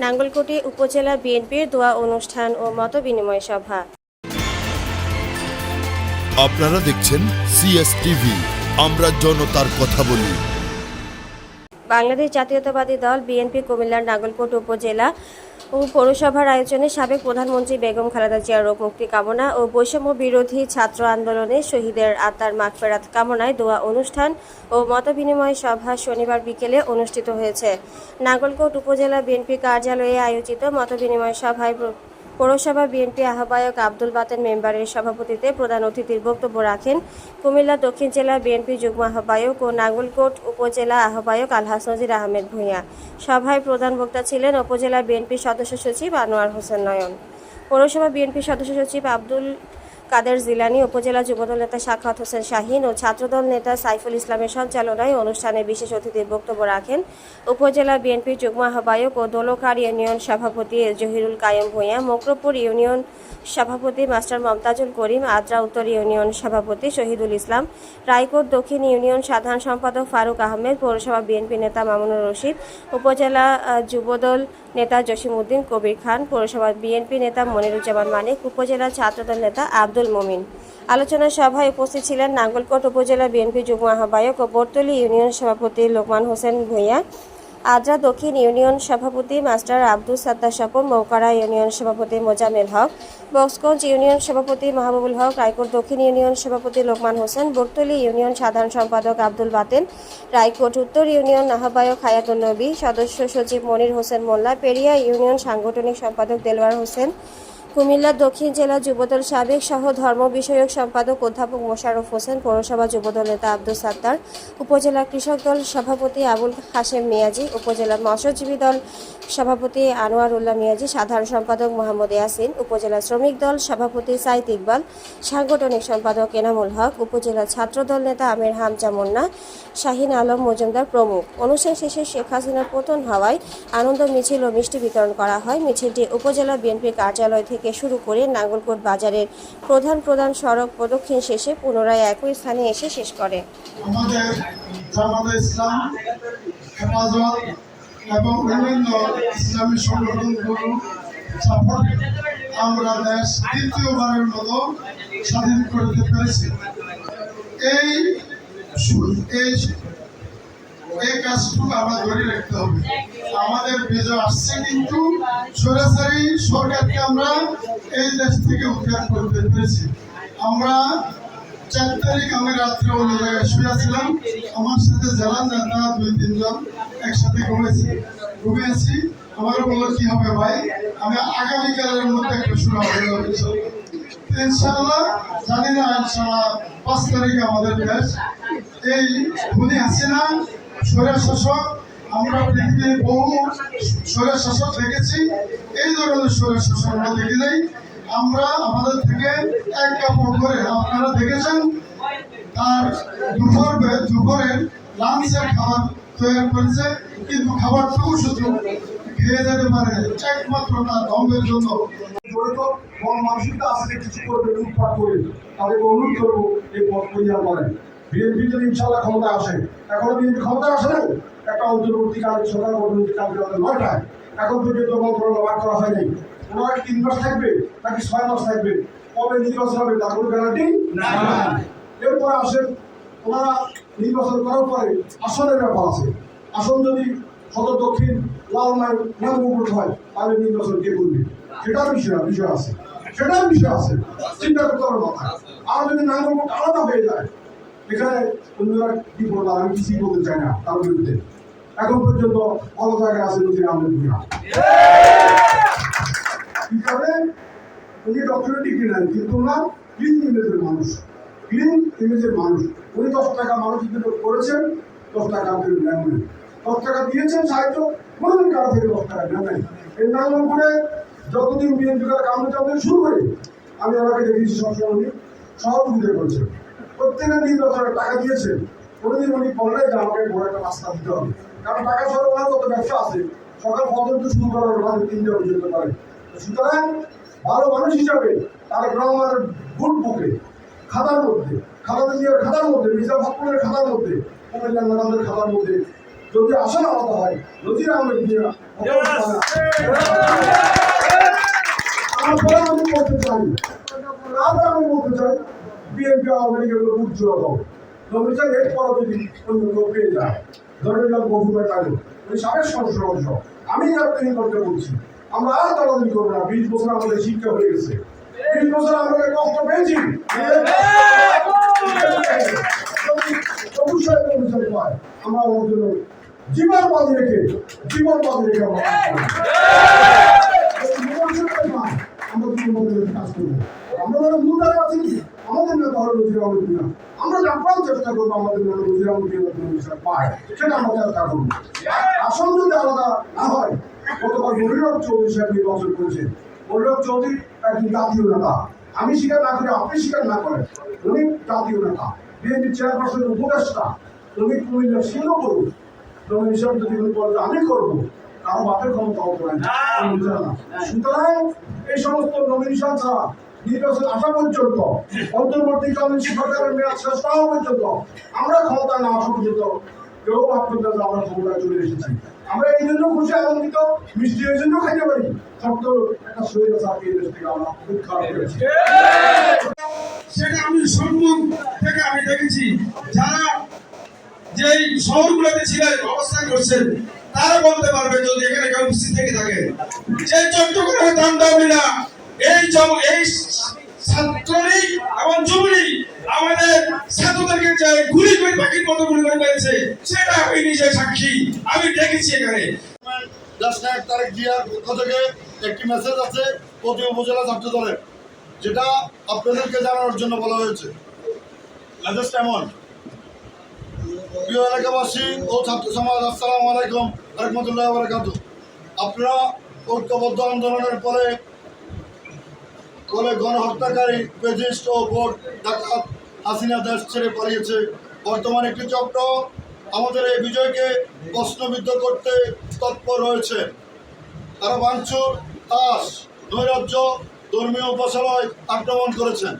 নাঙ্গলকোটে উপজেলা বিএনপির দোয়া অনুষ্ঠান ও মত বিনিময় সভা। আপনারা দেখছেন সিএসটিভি আমরা জনতার কথা বলি। বাংলাদেশ জাতীয়তাবাদী দল বিএনপি কুমিল্লার নাঙ্গলকোট উপজেলা ও পৌরসভার আয়োজনে সাবেক প্রধানমন্ত্রী বেগম খালেদা জিয়ার রোগ মুক্তি কামনা ও বৈষম্য বিরোধী ছাত্র আন্দোলনে শহীদের আত্মার মাগফেরাত কামনায় দোয়া অনুষ্ঠান ও মতবিনিময় সভা শনিবার বিকেলে অনুষ্ঠিত হয়েছে। নাগলকোট উপজেলা বিএনপি কার্যালয়ে আয়োজিত মতবিনিময় সভায় পৌরসভা বিএনপি আহ্বায়ক আব্দুল বাতেন মেম্বারের সভাপতিতে প্রধান অতিথির বক্তব্য রাখেন কুমিল্লা দক্ষিণ জেলা বিএনপি যুগ্ম আহ্বায়ক ও নাঙ্গলকোট উপজেলা আহ্বায়ক আলহাস নজির আহমেদ ভূঁইয়া। সভায় প্রধান বক্তা ছিলেন উপজেলা বিএনপি সদস্য সচিব আনোয়ার হোসেন নয়ন। পৌরসভা বিএনপি সদস্য সচিব আব্দুল কাদের জিলানি, উপজেলা যুবদল নেতা সাখাত হোসেন শাহিন ও ছাত্রদল নেতা সাইফুল ইসলামের সঞ্চালনায় অনুষ্ঠানে বিশেষ অতিথির বক্তব্য রাখেন উপজেলা বিএনপি যুগ্ম আহ্বায়ক ও দোলকার ইউনিয়ন সভাপতি জহিরুল কায়েম ভূঁইয়া, মকরপুর ইউনিয়ন সভাপতি মাস্টার মমতাজুল করিম, আদ্রা উত্তর ইউনিয়ন সভাপতি শহীদুল ইসলাম, রায়কোট দক্ষিণ ইউনিয়ন সাধারণ সম্পাদক ফারুক আহমেদ, পৌরসভা বিএনপি নেতা মামুনুর রশিদ, উপজেলা যুবদল নেতা জসিম উদ্দিন কবির খান পৌরসভা বিএনপি নেতা মনিরুজ্জামান মানিক, উপজেলা ছাত্রদল নেতা আব্দুল মমিন। আলোচনা সভায় উপস্থিত ছিলেন নাঙ্গলকোট উপজেলা বিএনপি যুগ্ম আহ্বায়ক ও বর্তলি ইউনিয়ন সভাপতি লোকমান হোসেন ভূঁইয়া আদ্রা দক্ষিণ ইউনিয়ন সভাপতি মাস্টার আব্দুল সাত্তার স্বপন মৌকারা ইউনিয়ন সভাপতি মোজামেল হক, বক্সগঞ্জ ইউনিয়ন সভাপতি মাহবুবুল হক রায়কোট দক্ষিণ ইউনিয়ন সভাপতি লোকমান হোসেন বর্তলি ইউনিয়ন সাধারণ সম্পাদক আব্দুল বাতেন, রায়কোট উত্তর ইউনিয়ন আহ্বায়ক হায়াতুল নবী, সদস্য সচিব মনির হোসেন মোল্লা, পেরিয়া ইউনিয়ন সাংগঠনিক সম্পাদক দেলওয়ার হোসেন কুমিল্লা দক্ষিণ জেলা যুবদল সাবেক সহ ধর্ম বিষয়ক সম্পাদক অধ্যাপক মোশাররফ হোসেন, পৌরসভা যুবদল নেতা আব্দুল সাত্তার, উপজেলা কৃষক দল সভাপতি আবুল হাশেম মিয়াজি, উপজেলা মৎস্যজীবী দল সভাপতি আনোয়ার উল্লাহ মিয়াজি, সাধারণ সম্পাদক মোহাম্মদ ইয়াসিন, উপজেলা শ্রমিক দল সভাপতি সাইদ ইকবাল, সাংগঠনিক সম্পাদক এনামুল হক, উপজেলা ছাত্রদল নেতা আমির হামজা মুন্না, শাহিন আলম মজুমদার প্রমুখ। অনুষ্ঠান শেষে শেখ হাসিনার পতন হওয়ায় আনন্দ, মিছিল ও মিষ্টি বিতরণ করা হয়। মিছিলটি উপজেলা বিএনপি কার্যালয় থেকে শুরু করে নাঙ্গলকোট বাজারের প্রধান প্রধান সড়ক প্রদক্ষিণ শেষে পুনরায় একই স্থানে এসে শেষ করে। এই কাজটুকু আমরা ধরে রাখতে হবে। আমাদের বিজয় আসছে কিন্তু সরাসরি সরকারকে আমরা এই দেশ থেকে উদ্ধার করতে পেরেছি। আমরা চার তারিখ আমি রাত্রে অন্য জায়গায় শুয়েছিলাম আমার সাথে জেলা নেতা দুই, তিনজন একসাথে ঘুমেছি ঘুমিয়েছি। আমার বলল, কি হবে ভাই? আমি আগামীকালের মধ্যে একটা শুরু হবে ইনশাল্লাহ জানি না ইনশাল্লাহ পাঁচ তারিখে আমাদের দেশ। এই খুনি হাসিনা স্বৈর শাসক আমরা পৃথিবীর বহু স্বৈর শাসক দেখেছি। এই ধরনের স্বৈর শাসক আমরা দেখি নাই। আমরা আমাদের থেকে এক কাপড় করে আপনারা দেখেছেন তার দুপুর দুপুরের লাঞ্চের খাবার তৈরি করেছে। কিন্তু খাবারটুকু শুধু খেয়ে যেতে পারে একমাত্র তার ধর্মের জন্য। জড়িত মন মানসিকতা আছে কিছু করবে, লুটপাট করে তাদেরকে অনুরোধ করব এই পথ পরিহার করেন। বিএনপি যদি ইনশাল্লাহ ক্ষমতা আসে, এখনও বিএনপি ক্ষমতা আসে নাই? একটা অন্তর্বর্তীকালীন সরকার অন্তর্বর্তীকালীন আমাদের নয়টায়। এখন পর্যন্ত মন্ত্রণালয় বার করা হয়নি ওনারা তিন মাস থাকবে নাকি ছয় মাস থাকবে? কবে নির্বাচন হবে তার কোনো গ্যারান্টি এরপরে আসেন ওনারা নির্বাচন করার পরে আসনের ব্যাপার আছে। আসন যদি সদর দক্ষিণ লালমাই নামগুট হয় তাহলে নির্বাচন কে করবে? সেটার বিষয় বিষয় আছে। সেটার বিষয় আছে। চিন্তা করতে হবে মাথা আর যদি নামগুট আলাদা হয়ে যায় এখানে অন্যরা কি বলব? আমি কিছুই বলতে চাই না তার বিরুদ্ধে। এখন পর্যন্ত ভালো জায়গায় আছে নদীর আমাদের দুনিয়া কি করে উনি ডক্টরেট ডিগ্রি নেন কিন্তু ওনার ক্লিন ইমেজের মানুষ। ক্লিন ইমেজের মানুষ। উনি দশ টাকা মানুষ যদি করেছেন দশ টাকা আমাদের নেন। দশ টাকা দিয়েছেন সাহায্য কোনোদিন কারও থেকে দশ টাকা নেন নাই। এই নাম করে যতদিন বিএনপি করে কামড়ে যাবেন শুরু করে আমি ওনাকে দেখেছি সবসময় উনি সহযোগিতা করেছেন। প্রত্যেকের নির্বাচনে টাকা দিয়েছেন। কোনোদিন উনি বললেন যে আমাকে বড় একটা রাস্তা দিতে হবে। কারণ টাকা ওনার কত ব্যবসা আছে। সকাল পর্যন্ত শুরু করার ওনাদের তিনটে পর্যন্ত পারে। সুতরাং ভালো মানুষ হিসাবে তার গ্রামের ভোট বুকে খাতার মধ্যে খাতা দিয়ে খাতার মধ্যে মির্জা ভাকুরের খাতার মধ্যে কুমিল্লা ম্যাডামদের খাতার মধ্যে যদি আসন আলাদা হয় নজির আহমেদ মিয়া তারপরে আমি বলতে চাই তারপরে আমি বলতে চাই বিএনপি আওয়ামী লীগের উজ্জ্বল হবে নবীন চাই এরপর যদি অন্য কেউ পেয়ে যায়। ধরে নিলাম গভীর কাজে উনি সাবেক সংসদ সদস্য। আমি ক্যাপ্টেন করতে বলছি। আমরা আর দলাদলি করব না। বিশ বছর আমাদের শিক্ষা হয়ে গেছে। বিশ বছর আমরা কষ্ট পেয়েছি। আমরা ওর জন্য জীবন বাজি রেখে জীবন বাজি রেখে আমরা কাজ করব। আমরা জীবন কাজ করব আমরা যারা মুদার আছি আমাদের নেতা হলো নজির আহমেদ মিয়া। আমরা আপ্রাণ চেষ্টা করব আমাদের নেতা নজির আহমেদ মিয়া পায় সেটা আমরা আসন যদি আলাদা না হয় গতবার মনিরব চৌধুরী সাহেব নির্বাচন করেছে মনিরব চৌধুরী একজন জাতীয় নেতা। আমি স্বীকার না করি আপনি স্বীকার না করেন উনি জাতীয় নেতা। বিএনপি চেয়ারপারসনের উপদেষ্টা। তুমি কুমিল্লা সিংহ করুন তুমি হিসাব যদি উনি বলেন আমি করব কারও বাপের ক্ষমতা হতো। সুতরাং এই সমস্ত নমিনেশন ছাড়া নির্বাচন আসা পর্যন্ত অন্তর্বর্তীকালীন সরকারের মেয়াদ শেষ হওয়া পর্যন্ত আমরা ক্ষমতা না আসা পর্যন্ত কেউ ভাববেন না যে আমরা ক্ষমতায় চলে এসেছি। আমরা এই জন্য খুশি, আনন্দিত, মিষ্টি এই জন্য খাইতে পারি। সত্য, একটা শরীর আছে এই দেশ থেকে আমরা খারাপ করেছি। সেটা আমি সম্মুখ থেকে আমি দেখেছি। যারা যেই শহরগুলোতে ছিলেন, অবস্থান করছেন, তারা বলতে পারবে যদি এখানে কেউ উপস্থিত থেকে থাকে। যে চট্টগ্রামে দান্দাবলীরা এই জম এই সেটা আমি নিজে সাক্ষী। আমি দেখেছি এখানে। উপজেলা ছাত্র দলের, যেটা আপনাদেরকে জানানোর জন্য বলা হয়েছে। প্রিয় এলাকাবাসী ও ছাত্র সমাজ, আসসালামু আলাইকুম আপনারা ঐক্যবদ্ধ আন্দোলনের পরে বলে গণহত্যাকারী পেজিস্ট ও ভোট ডাকাত হাসিনা দেশ ছেড়ে পালিয়েছে। বর্তমানে একটি চক্র আমাদের এই বিজয়কে প্রশ্নবিদ্ধ করতে তৎপর রয়েছে। তারা ভাঙচুর, তাস, নৈরাজ্য, ধর্মীয় উপাসনায় আক্রমণ করেছেন।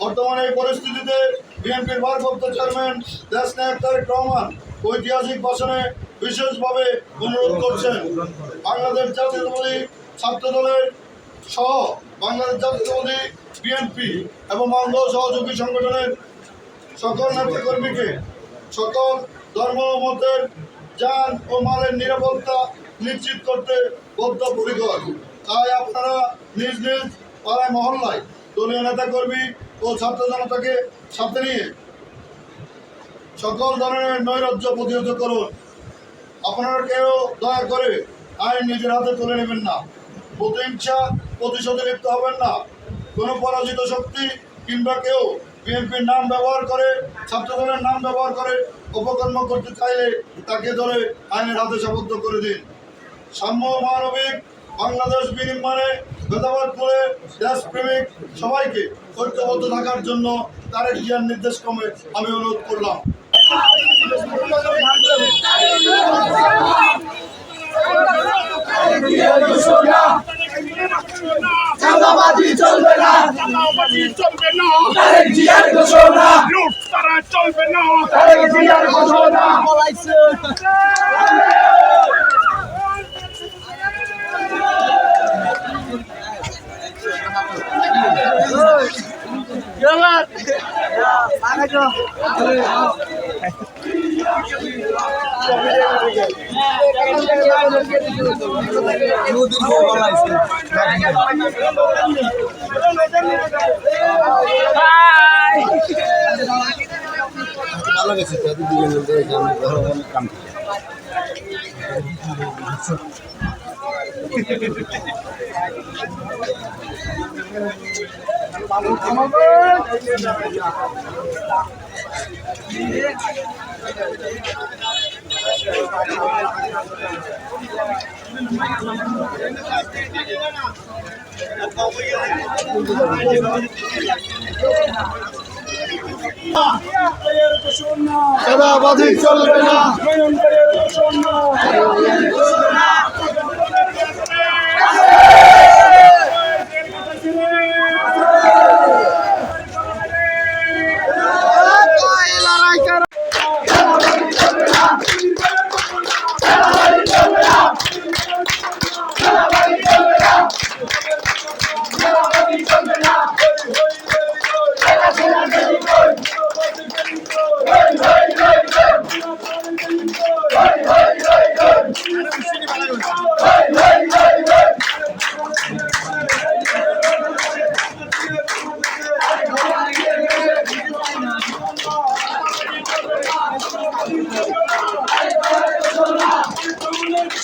বর্তমানে এই পরিস্থিতিতে বিএনপির ভারপ্রাপ্ত চেয়ারম্যান, দেশ নায়ক তারেক রহমান ঐতিহাসিক ভাষণে বিশেষভাবে অনুরোধ করছেন। বাংলাদেশ জাতীয়তাবাদী ছাত্র দলের সহ বাংলাদেশ জাতীয়তাবাদী বিএনপি এবং অঙ্গ সহযোগী সংগঠনের সকল নেতাকর্মীকে সকল ধর্ম মতের যান ও মালের নিরাপত্তা নিশ্চিত করতে বদ্ধপরিকর। তাই আপনারা নিজ নিজ পাড়ায়, মহল্লায় দলীয় নেতাকর্মী ও ছাত্র জনতাকে সাথে নিয়ে সকল ধরনের নৈরাজ্য প্রতিহত করুন। আপনারা কেউ দয়া করে আইন নিজের হাতে তুলে নেবেন না। প্রতিহিংসা প্রতিশোধে লিপ্ত হবেন না। কোনো পরাজিত শক্তি কিংবা কেউ বিএনপির নাম ব্যবহার করে ছাত্র দলের নাম ব্যবহার করে অপকর্ম করতে চাইলে তাকে ধরে আইনের হাতে সাবদ্ধ করে দিন। সাম্য মানবিক বাংলাদেশ বিনির্মাণে ভেদাবাদ করে দেশপ্রেমিক সবাইকে ঐক্যবদ্ধ থাকার জন্য তারেক জিয়ার নির্দেশ ক্রমে আমি অনুরোধ করলাম। চাঁদাবাজি চলবে না চাঁদাবাজি চলবে না তারেক জিয়ার ঘোষণা লুট তারা চলবে না তারেক জিয়ার ঘোষণা ভালো গেছে তাদের দিকে কাম Thank you. চাঁদাবাজি চলবে না।